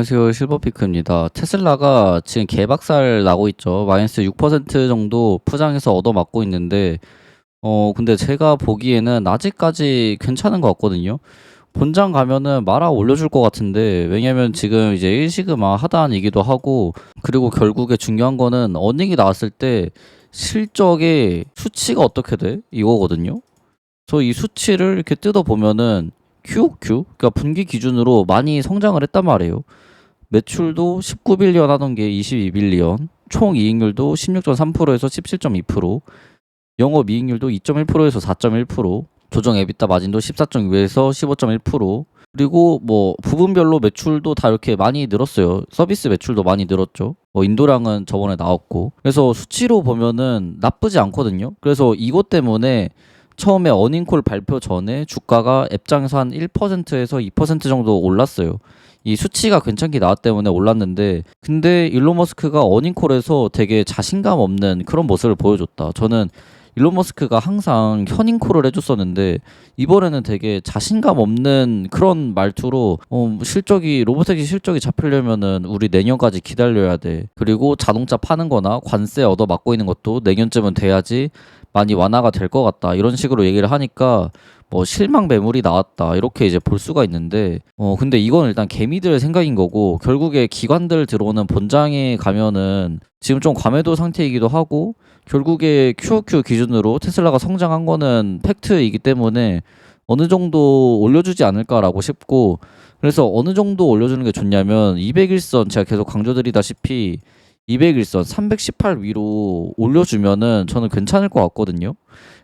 안녕하세요. 실버피크입니다. 테슬라가 지금 개박살 나고 있죠. 마이너스 6% 정도 푸장해서 얻어맞고 있는데, 어, 근데 제가 보기에는 아직까지 괜찮은 것 같거든요. 본장 가면은 말아 올려줄 것 같은데, 왜냐면 지금 이제 1시그마 하단이기도 하고, 그리고 결국에 중요한 거는 어닝이 나왔을 때 실적의 수치가 어떻게 돼? 이거거든요. 그래서 이 수치를 이렇게 뜯어보면은 QOQ, 그러니까 분기 기준으로 많이 성장을 했단 말이에요. 매출도 19빌리언 하던 게 22빌리언, 총 이익률도 16.3%에서 17.2%, 영업 이익률도 2.1%에서 4.1%, 조정 에비타 마진도 14.6에서 15.1%, 그리고 뭐 부분별로 매출도 다 이렇게 많이 늘었어요. 서비스 매출도 많이 늘었죠. 뭐 인도량은 저번에 나왔고. 그래서 수치로 보면은 나쁘지 않거든요. 그래서 이것 때문에 처음에 어닝콜 발표 전에 주가가 앱장에서 한 1%에서 2% 정도 올랐어요. 이 수치가 괜찮게 나왔 때문에 올랐는데 근데 일론 머스크가 어닝콜에서 되게 자신감 없는 그런 모습을 보여줬다. 저는 일론 머스크가 항상 현인콜을 해줬었는데 이번에는 되게 자신감 없는 그런 말투로 어, 실적이 로보택시 실적이 잡히려면은 우리 내년까지 기다려야 돼. 그리고 자동차 파는 거나 관세 얻어 맞고 있는 것도 내년쯤은 돼야지 많이 완화가 될 것 같다 이런 식으로 얘기를 하니까 뭐 실망 매물이 나왔다. 이렇게 이제 볼 수가 있는데 어 근데 이건 일단 개미들 생각인 거고 결국에 기관들 들어오는 본장에 가면은 지금 좀 과매도 상태이기도 하고 결국에 QOQ 기준으로 테슬라가 성장한 거는 팩트이기 때문에 어느 정도 올려주지 않을까라고 싶고 그래서 어느 정도 올려주는 게 좋냐면 201선 제가 계속 강조드리다시피 201선 318 위로 올려주면은 저는 괜찮을 것 같거든요.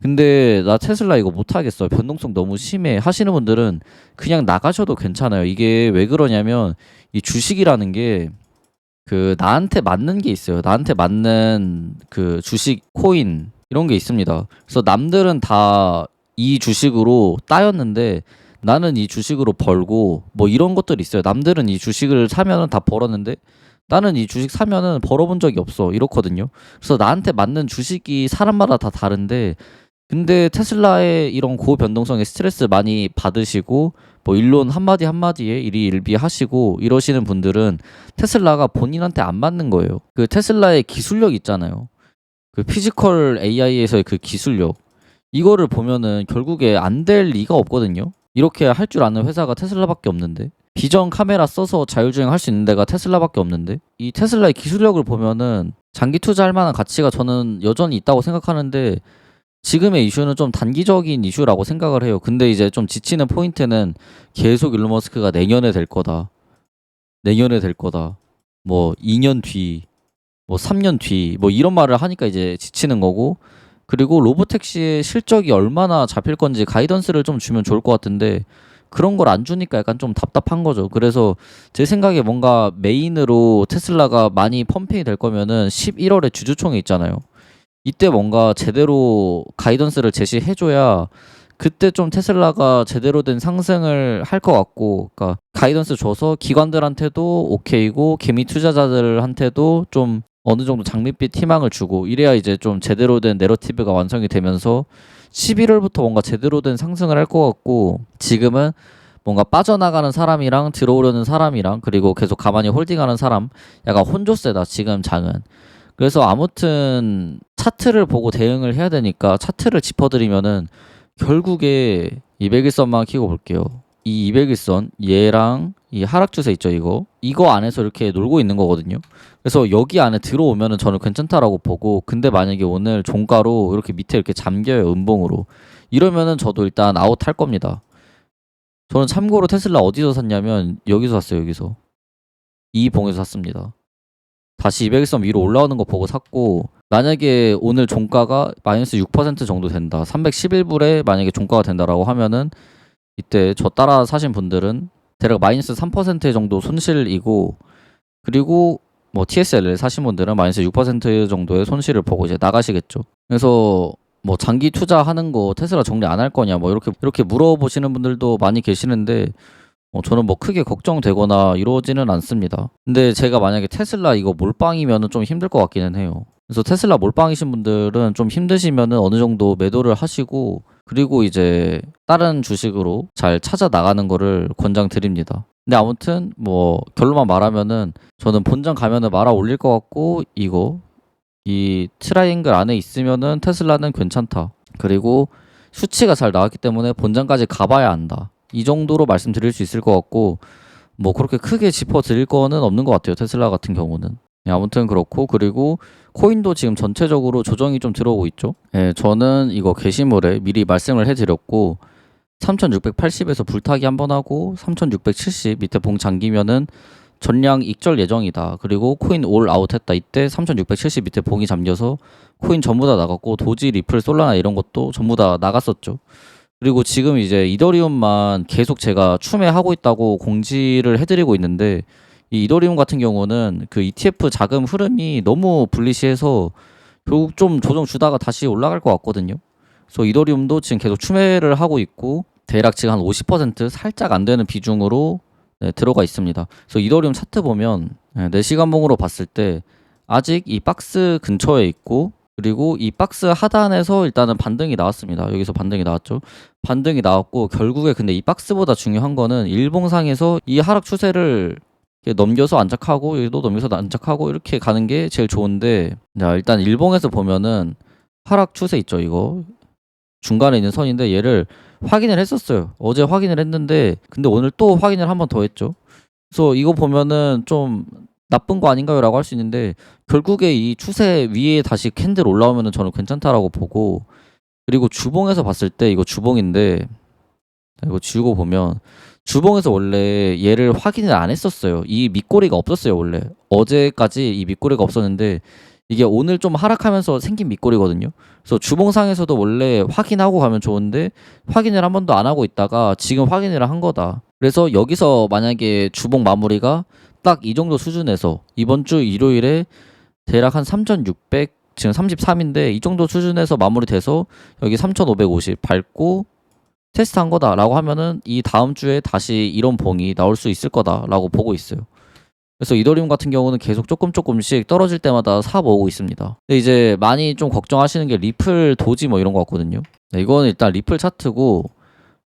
근데 나 테슬라 이거 못하겠어. 변동성 너무 심해. 하시는 분들은 그냥 나가셔도 괜찮아요. 이게 왜 그러냐면 이 주식이라는 게 그 나한테 맞는 게 있어요. 나한테 맞는 그 주식 코인 이런 게 있습니다. 그래서 남들은 다 이 주식으로 따였는데 나는 이 주식으로 벌고 뭐 이런 것들이 있어요. 남들은 이 주식을 사면은 다 벌었는데 나는 이 주식 사면은 벌어본 적이 없어 이렇거든요. 그래서 나한테 맞는 주식이 사람마다 다 다른데 근데 테슬라의 이런 고변동성에 스트레스 많이 받으시고 뭐 일론 한마디 한마디에 일이 일비 하시고 이러시는 분들은 테슬라가 본인한테 안 맞는 거예요. 그 테슬라의 기술력 있잖아요. 그 피지컬 AI에서의 그 기술력 이거를 보면은 결국에 안 될 리가 없거든요. 이렇게 할 줄 아는 회사가 테슬라밖에 없는데 비전 카메라 써서 자율주행 할 수 있는 데가 테슬라밖에 없는데 이 테슬라의 기술력을 보면은 장기 투자할 만한 가치가 저는 여전히 있다고 생각하는데 지금의 이슈는 좀 단기적인 이슈라고 생각을 해요. 근데 이제 좀 지치는 포인트는 계속 일론 머스크가 내년에 될 거다. 내년에 될 거다. 뭐 2년 뒤, 뭐 3년 뒤, 뭐 이런 말을 하니까 이제 지치는 거고 그리고 로보택시의 실적이 얼마나 잡힐 건지 가이던스를 좀 주면 좋을 것 같은데 그런 걸 안 주니까 약간 좀 답답한 거죠. 그래서 제 생각에 뭔가 메인으로 테슬라가 많이 펌핑이 될 거면은 11월에 주주총회 있잖아요. 이때 뭔가 제대로 가이던스를 제시해줘야 그때 좀 테슬라가 제대로 된 상승을 할 것 같고, 그러니까 가이던스 줘서 기관들한테도 오케이고 개미 투자자들한테도 좀 어느 정도 장밋빛 희망을 주고 이래야 이제 좀 제대로 된 내러티브가 완성이 되면서 11월부터 뭔가 제대로 된 상승을 할 것 같고 지금은 뭔가 빠져나가는 사람이랑 들어오려는 사람이랑 그리고 계속 가만히 홀딩하는 사람 약간 혼조세다 지금 장은. 그래서 아무튼 차트를 보고 대응을 해야 되니까 차트를 짚어드리면은 결국에 200일선만 키고 볼게요 이 200일선 얘랑 이 하락 추세 있죠 이거? 이거 안에서 이렇게 놀고 있는 거거든요. 그래서 여기 안에 들어오면은 저는 괜찮다라고 보고 근데 만약에 오늘 종가로 이렇게 밑에 이렇게 잠겨요 음봉으로. 이러면은 저도 일단 아웃 할 겁니다. 저는 참고로 테슬라 어디서 샀냐면 여기서 샀어요 여기서. 이 봉에서 샀습니다. 다시 200일선 위로 올라오는 거 보고 샀고 만약에 오늘 종가가 마이너스 6% 정도 된다 311불에 만약에 종가가 된다라고 하면은 이때 저 따라 사신 분들은 대략 마이너스 3% 정도 손실이고 그리고 뭐 TSL을 사신 분들은 마이너스 6% 정도의 손실을 보고 이제 나가시겠죠. 그래서 뭐 장기 투자하는 거 테슬라 정리 안 할 거냐 뭐 이렇게 이렇게 물어보시는 분들도 많이 계시는데 어, 저는 뭐 크게 걱정되거나 이러지는 않습니다. 근데 제가 만약에 테슬라 이거 몰빵이면은 좀 힘들 것 같기는 해요. 그래서 테슬라 몰빵이신 분들은 좀 힘드시면은 어느 정도 매도를 하시고 그리고 이제 다른 주식으로 잘 찾아 나가는 거를 권장드립니다. 근데 아무튼 뭐 결론만 말하면은 저는 본장 가면은 말아 올릴 것 같고 이거 이 트라이앵글 안에 있으면은 테슬라는 괜찮다. 그리고 수치가 잘 나왔기 때문에 본장까지 가봐야 한다. 이 정도로 말씀드릴 수 있을 것 같고 뭐 그렇게 크게 짚어 드릴 거는 없는 것 같아요. 테슬라 같은 경우는. 네, 아무튼 그렇고 그리고 코인도 지금 전체적으로 조정이 좀 들어오고 있죠. 예, 저는 이거 게시물에 미리 말씀을 해드렸고 3680에서 불타기 한 번 하고 3670 밑에 봉 잠기면은 전량 익절 예정이다. 그리고 코인 올 아웃 했다. 이때 3670 밑에 봉이 잠겨서 코인 전부 다 나갔고 도지, 리플, 솔라나 이런 것도 전부 다 나갔었죠. 그리고 지금 이제 이더리움만 계속 제가 추매하고 있다고 공지를 해드리고 있는데 이 이더리움 같은 경우는 그 ETF 자금 흐름이 너무 불리시해서 결국 좀 조정 주다가 다시 올라갈 것 같거든요. 그래서 이더리움도 지금 계속 추매를 하고 있고 대략 지금 한 50% 살짝 안 되는 비중으로 네, 들어가 있습니다. 그래서 이더리움 차트 보면 네, 4시간봉으로 봤을 때 아직 이 박스 근처에 있고 그리고 이 박스 하단에서 일단은 반등이 나왔습니다. 여기서 반등이 나왔죠. 반등이 나왔고 결국에 근데 이 박스보다 중요한 거는 일봉상에서 이 하락 추세를 넘겨서 안착하고 여기도 넘겨서 안착하고 이렇게 가는 게 제일 좋은데 자, 일단 일봉에서 보면은 하락 추세 있죠 이거. 중간에 있는 선인데 얘를 확인을 했었어요. 어제 확인을 했는데 근데 오늘 또 확인을 한 번 더 했죠. 그래서 이거 보면은 좀 나쁜 거 아닌가요? 라고 할 수 있는데 결국에 이 추세 위에 다시 캔들 올라오면은 저는 괜찮다라고 보고 그리고 주봉에서 봤을 때 이거 주봉인데 이거 지우고 보면 주봉에서 원래 얘를 확인을 안 했었어요. 이 밑꼬리가 없었어요, 원래. 어제까지 이 밑꼬리가 없었는데 이게 오늘 좀 하락하면서 생긴 밑꼬리거든요. 그래서 주봉상에서도 원래 확인하고 가면 좋은데 확인을 한 번도 안 하고 있다가 지금 확인을 한 거다. 그래서 여기서 만약에 주봉 마무리가 딱 이 정도 수준에서 이번 주 일요일에 대략 한 3,600 지금 33인데 이 정도 수준에서 마무리돼서 여기 3,550 밟고 테스트한 거다라고 하면은 이 다음 주에 다시 이런 봉이 나올 수 있을 거다라고 보고 있어요. 그래서 이더리움 같은 경우는 계속 조금 조금씩 떨어질 때마다 사 모으고 있습니다. 근데 이제 많이 좀 걱정하시는 게 리플 도지 뭐 이런 거 같거든요. 네, 이거는 일단 리플 차트고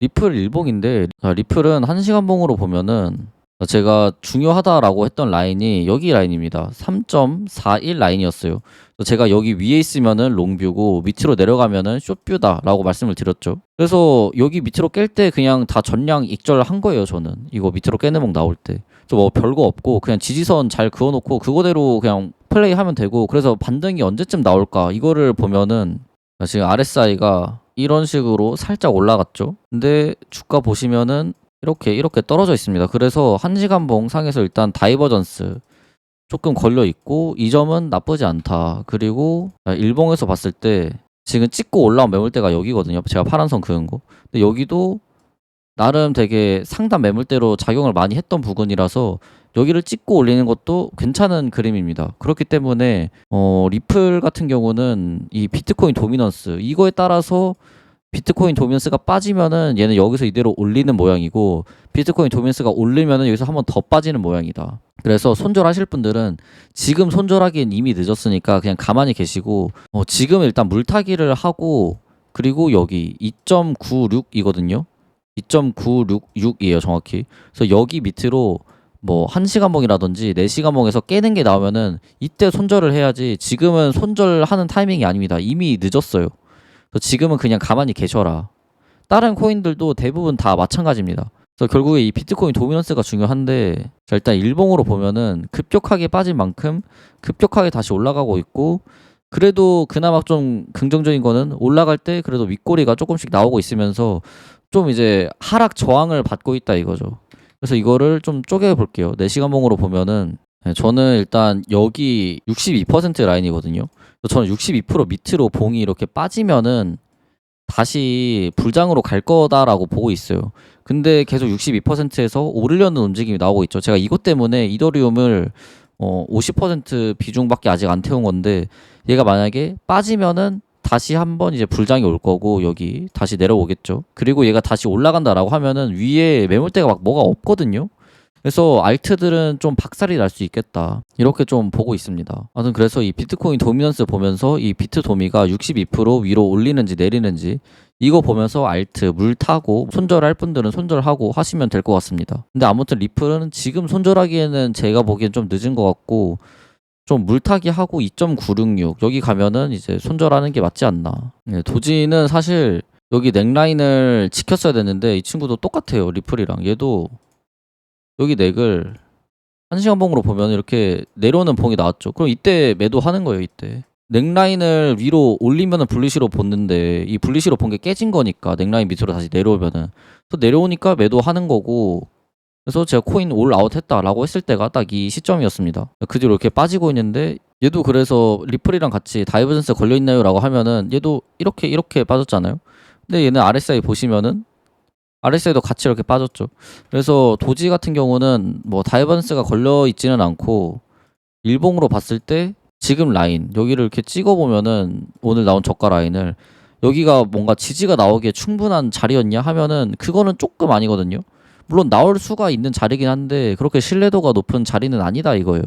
리플 일봉인데 자, 리플은 1시간 봉으로 보면은 제가 중요하다라고 했던 라인이 여기 라인입니다. 3.41 라인이었어요. 제가 여기 위에 있으면은 롱뷰고 밑으로 내려가면은 숏뷰다라고 말씀을 드렸죠. 그래서 여기 밑으로 깰 때 그냥 다 전량 익절한 거예요, 저는. 이거 밑으로 깨는 목 나올 때. 뭐 별거 없고 그냥 지지선 잘 그어놓고 그거대로 그냥 플레이하면 되고 그래서 반등이 언제쯤 나올까 이거를 보면은 지금 RSI가 이런 식으로 살짝 올라갔죠. 근데 주가 보시면은 이렇게 이렇게 떨어져 있습니다. 그래서 한 시간 봉 상에서 일단 다이버전스 조금 걸려 있고 이 점은 나쁘지 않다. 그리고 일봉에서 봤을 때 지금 찍고 올라온 매물대가 여기거든요. 제가 파란 선 그은 거. 근데 여기도 나름 되게 상단 매물대로 작용을 많이 했던 부분이라서 여기를 찍고 올리는 것도 괜찮은 그림입니다. 그렇기 때문에 어, 리플 같은 경우는 이 비트코인 도미넌스 이거에 따라서 비트코인 도미넌스가 빠지면은 얘는 여기서 이대로 올리는 모양이고 비트코인 도미넌스가 오르면은 여기서 한번 더 빠지는 모양이다. 그래서 손절하실 분들은 지금 손절하기엔 이미 늦었으니까 그냥 가만히 계시고 어, 지금 일단 물타기를 하고 그리고 여기 2.96이거든요. 2.966이에요 정확히. 그래서 여기 밑으로 뭐 1시간봉이라든지 4시간봉에서 깨는 게 나오면은 이때 손절을 해야지 지금은 손절하는 타이밍이 아닙니다. 이미 늦었어요. 지금은 그냥 가만히 계셔라. 다른 코인들도 대부분 다 마찬가지입니다. 그래서 결국에 이 비트코인 도미넌스가 중요한데 자, 일단 일봉으로 보면은 급격하게 빠진 만큼 급격하게 다시 올라가고 있고 그래도 그나마 좀 긍정적인 거는 올라갈 때 그래도 윗꼬리가 조금씩 나오고 있으면서 좀 이제 하락 저항을 받고 있다 이거죠. 그래서 이거를 좀 쪼개 볼게요. 4시간 봉으로 보면은 네, 저는 일단 여기 62% 라인이거든요. 저는 62% 밑으로 봉이 이렇게 빠지면은 다시 불장으로 갈 거다라고 보고 있어요. 근데 계속 62%에서 오르려는 움직임이 나오고 있죠. 제가 이것 때문에 이더리움을 어, 50% 비중밖에 아직 안 태운 건데 얘가 만약에 빠지면은 다시 한번 이제 불장이 올 거고 여기 다시 내려오겠죠. 그리고 얘가 다시 올라간다라고 하면은 위에 매물대가 막 뭐가 없거든요. 그래서 알트들은 좀 박살이 날 수 있겠다. 이렇게 좀 보고 있습니다. 아무튼 그래서 이 비트코인 도미넌스 보면서 이 비트 도미가 62% 위로 올리는지 내리는지 이거 보면서 알트 물 타고 손절할 분들은 손절하고 하시면 될 것 같습니다. 근데 아무튼 리플은 지금 손절하기에는 제가 보기엔 좀 늦은 것 같고 좀 물타기 하고 2.966 여기 가면은 이제 손절하는 게 맞지 않나. 네, 도지는 사실 여기 넥라인을 지켰어야 됐는데 이 친구도 똑같아요 리플이랑 얘도 여기 넥을 한 시간 봉으로 보면 이렇게 내려오는 봉이 나왔죠. 그럼 이때 매도하는 거예요 이때. 넥라인을 위로 올리면은 분리시로 본는데 이 분리시로 본 게 깨진 거니까 넥라인 밑으로 다시 내려오면은 또 내려오니까 매도하는 거고 그래서 제가 코인 올 아웃 했다라고 했을 때가 딱 이 시점이었습니다. 그 뒤로 이렇게 빠지고 있는데 얘도 그래서 리플이랑 같이 다이버전스 걸려 있나요? 라고 하면은 얘도 이렇게 이렇게 빠졌잖아요. 근데 얘는 RSI 보시면은 RSI도 같이 이렇게 빠졌죠. 그래서 도지 같은 경우는 뭐 다이버전스가 걸려 있지는 않고 일봉으로 봤을 때 지금 라인 여기를 이렇게 찍어 보면은 오늘 나온 저가 라인을 여기가 뭔가 지지가 나오기에 충분한 자리였냐 하면은 그거는 조금 아니거든요. 물론 나올 수가 있는 자리긴 한데 그렇게 신뢰도가 높은 자리는 아니다 이거예요.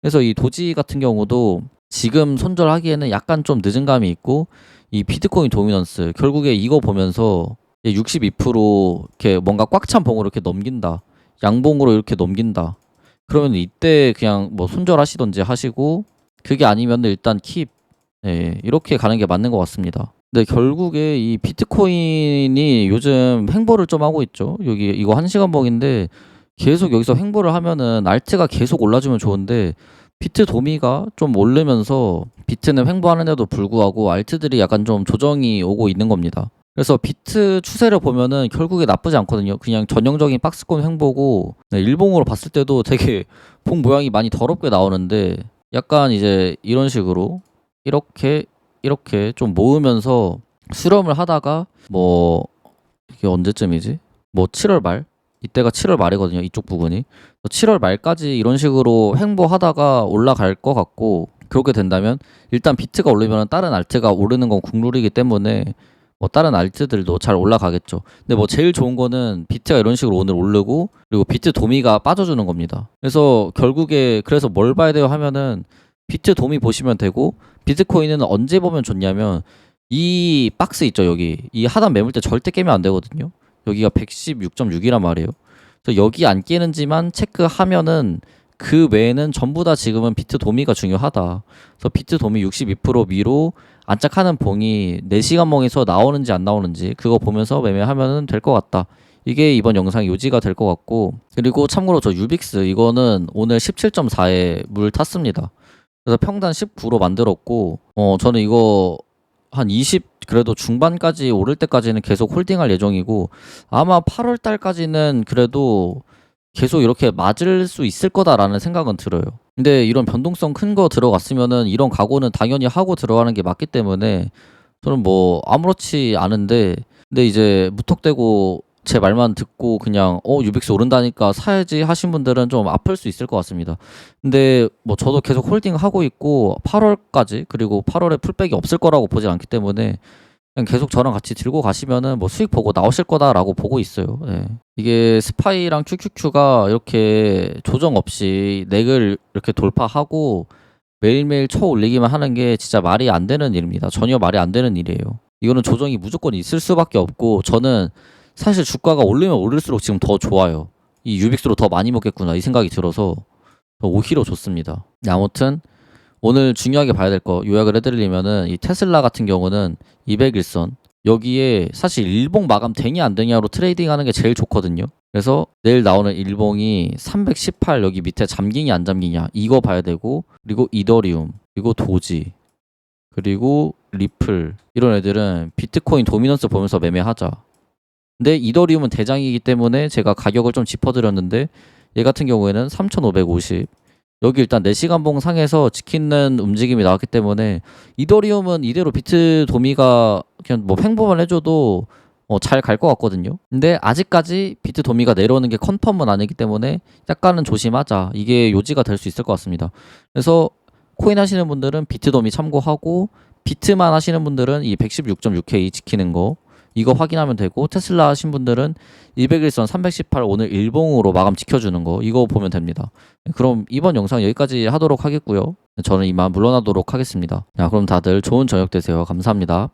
그래서 이 도지 같은 경우도 지금 손절하기에는 약간 좀 늦은 감이 있고 이 비트코인 도미넌스 결국에 이거 보면서 62% 이렇게 뭔가 꽉 찬 봉으로 이렇게 넘긴다. 양봉으로 이렇게 넘긴다. 그러면 이때 그냥 뭐 손절하시던지 하시고 그게 아니면 일단 킵 예, 이렇게 가는 게 맞는 것 같습니다. 근데 결국에 이 비트코인이 요즘 횡보를 좀 하고 있죠. 여기 이거 한 시간 봉인데 계속 여기서 횡보를 하면은 알트가 계속 올라주면 좋은데 비트 도미가 좀 오르면서 비트는 횡보하는데도 불구하고 알트들이 약간 좀 조정이 오고 있는 겁니다. 그래서 비트 추세를 보면은 결국에 나쁘지 않거든요. 그냥 전형적인 박스권 횡보고 네, 일봉으로 봤을 때도 되게 봉 모양이 많이 더럽게 나오는데 약간 이제 이런 식으로 이렇게 이렇게 좀 모으면서 수렴을 하다가 뭐 이게 언제쯤이지? 뭐 7월 말 이때가 7월 말이거든요. 이쪽 부분이 7월 말까지 이런 식으로 횡보하다가 올라갈 것 같고 그렇게 된다면 일단 비트가 오르면 다른 알트가 오르는 건 국룰이기 때문에 뭐 다른 알트들도 잘 올라가겠죠. 근데 뭐 제일 좋은 거는 비트가 이런 식으로 오늘 오르고 그리고 비트 도미가 빠져주는 겁니다. 그래서 결국에 그래서 뭘 봐야 돼요 하면은 비트 도미 보시면 되고 비트코인은 언제 보면 좋냐면 이 박스 있죠 여기 이 하단 매물대 절대 깨면 안 되거든요. 여기가 116.6이란 말이에요. 그래서 여기 안 깨는지만 체크하면은 그 외에는 전부 다 지금은 비트 도미가 중요하다. 그래서 비트 도미 62% 미로 안짝하는 봉이 4시간 봉에서 나오는지 안 나오는지 그거 보면서 매매하면 될 것 같다. 이게 이번 영상 요지가 될 것 같고 그리고 참고로 저 유빅스 이거는 오늘 17.4에 물 탔습니다. 그래서 평단 19로 만들었고 어 저는 이거 한 20 그래도 중반까지 오를 때까지는 계속 홀딩할 예정이고 아마 8월 달까지는 그래도 계속 이렇게 맞을 수 있을 거다라는 생각은 들어요. 근데 이런 변동성 큰 거 들어갔으면은 이런 각오는 당연히 하고 들어가는 게 맞기 때문에 저는 뭐 아무렇지 않은데 근데 이제 무턱대고 제 말만 듣고 그냥 어 유빅스 오른다니까 사야지 하신 분들은 좀 아플 수 있을 것 같습니다. 근데 뭐 저도 계속 홀딩 하고 있고 8월까지 그리고 8월에 풀백이 없을 거라고 보지 않기 때문에 계속 저랑 같이 들고 가시면은 뭐 수익 보고 나오실 거다라고 보고 있어요. 네. 이게 스파이랑 QQQ가 이렇게 조정 없이 넥을 이렇게 돌파하고 매일매일 쳐 올리기만 하는 게 진짜 말이 안 되는 일입니다. 전혀 말이 안 되는 일이에요. 이거는 조정이 무조건 있을 수밖에 없고 저는 사실 주가가 오르면 오를수록 지금 더 좋아요. 이 유빅스로 더 많이 먹겠구나 이 생각이 들어서 오히려 좋습니다. 네, 아무튼 오늘 중요하게 봐야 될 거 요약을 해드리려면은 이 테슬라 같은 경우는 201선 여기에 사실 일봉 마감 되냐 안 되냐로 트레이딩 하는 게 제일 좋거든요. 그래서 내일 나오는 일봉이 318 여기 밑에 잠기냐 안 잠기냐 이거 봐야 되고 그리고 이더리움 그리고 도지 그리고 리플 이런 애들은 비트코인 도미넌스 보면서 매매하자. 근데 이더리움은 대장이기 때문에 제가 가격을 좀 짚어드렸는데 얘 같은 경우에는 3,550 여기 일단 4시간 봉 상에서 지키는 움직임이 나왔기 때문에 이더리움은 이대로 비트 도미가 그냥 뭐 횡보만 해줘도 어, 잘 갈 것 같거든요. 근데 아직까지 비트 도미가 내려오는 게 컨펌은 아니기 때문에 약간은 조심하자. 이게 요지가 될 수 있을 것 같습니다. 그래서 코인 하시는 분들은 비트 도미 참고하고 비트만 하시는 분들은 이 116.6K 지키는 거 이거 확인하면 되고 테슬라 하신 분들은 201선 318 오늘 일봉으로 마감 지켜주는 거 이거 보면 됩니다. 그럼 이번 영상 여기까지 하도록 하겠고요. 저는 이만 물러나도록 하겠습니다. 자, 그럼 다들 좋은 저녁 되세요. 감사합니다.